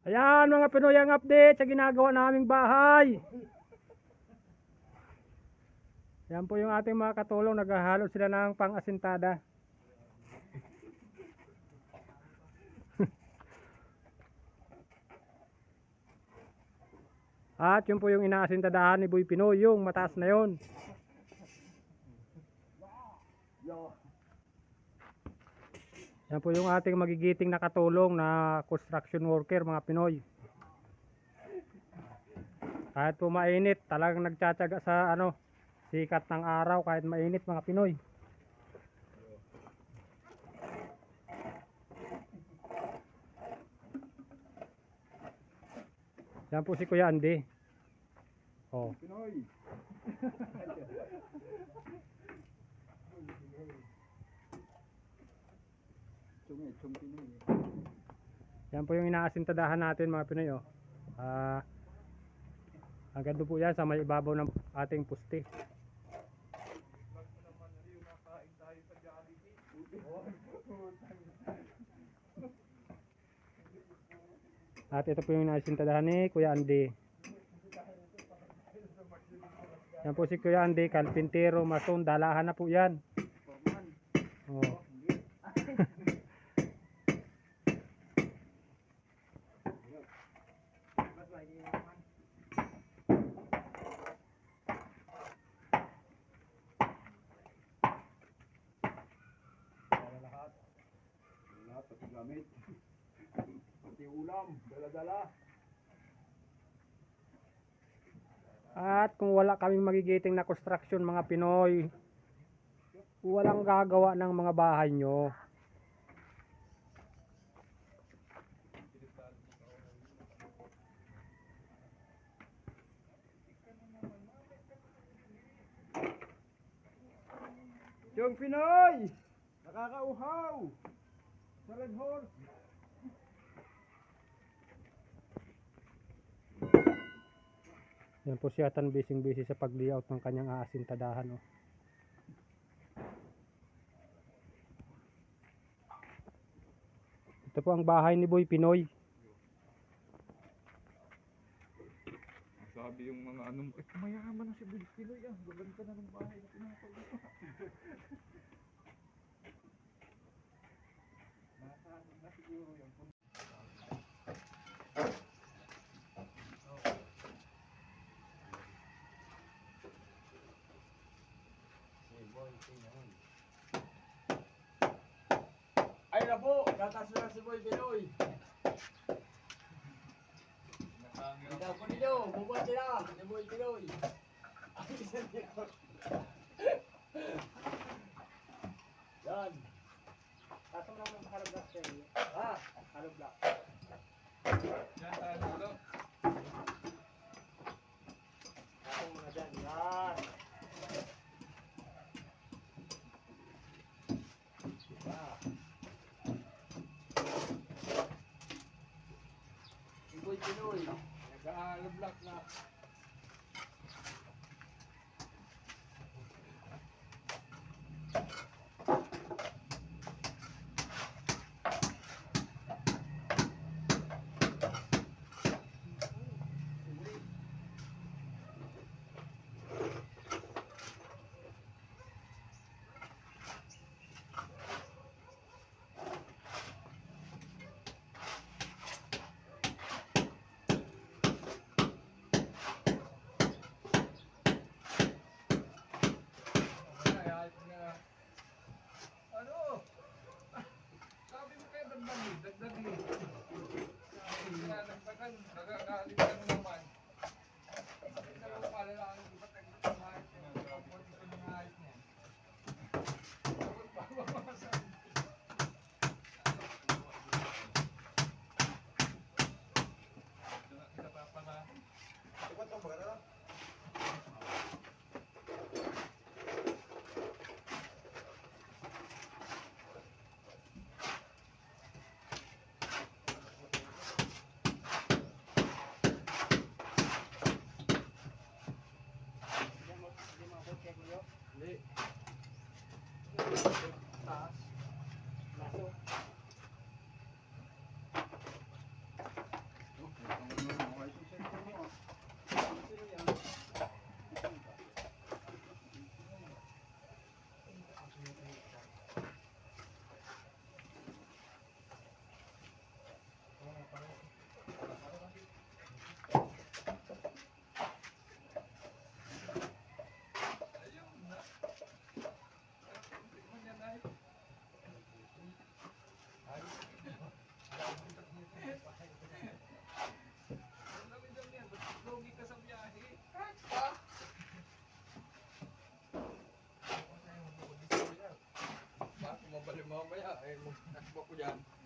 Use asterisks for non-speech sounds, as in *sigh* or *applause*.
Ayan mga Pinoy ang update sa ginagawa naming bahay. Yan po yung ating mga katulong. Naghahalo sila ng pang-asintada. *laughs* At yun po yung inaasintadahan ni Boy Pinoy, yung mataas na yon. Yan po yung ating magigiting nakatulong na construction worker mga Pinoy. Kahit po mainit, talagang nagtsatsaga sa ano, sikat ng araw kahit mainit mga Pinoy. Yan po si Kuya Andy. Oh. Pinoy. *laughs* Chungit, chung Pinoy. Yan po yung inaasintadahan natin mga Pinoy. Oh. Ah, hanggang doon po yan sa may ibabaw ng ating puste. At ito po yung inaasintadahan ni Kuya Andy. Yan po si Kuya Andy, kalpintero, mason, dalahan na po yan. Oh. Pati gamit. Pati ulam, dala-dala. At kung wala kaming magigiting na construction mga Pinoy, walang gagawa ng mga bahay nyo. Chung Pinoy! Nakakauhaw! Sa Red Horse. Yan po si Atan busy busy sa pag-layout ng kanyang aasintadahan. Oh. Ito po ang bahay ni Boy Pinoy. Sabi yung mga anong, eh, mayaman na si Bill Pinoy ah. Gaganda na ng bahay na pinapagawa. Ay na po, gatas na si Boy Pinoy. Hindi ako ninyo, bubuhat sila, si Boy Pinoy. Ay, isa dito. Yan. Tato na ng harap block kayo. Ha? Harap block. Yan tayo dulo. Tato muna dyan. Yan. Pinoy. Nag-aalablock na. cepet dong bagaimana? Ini, ini mabuk ya, Ini, tas. payah eh, nak buat pujang.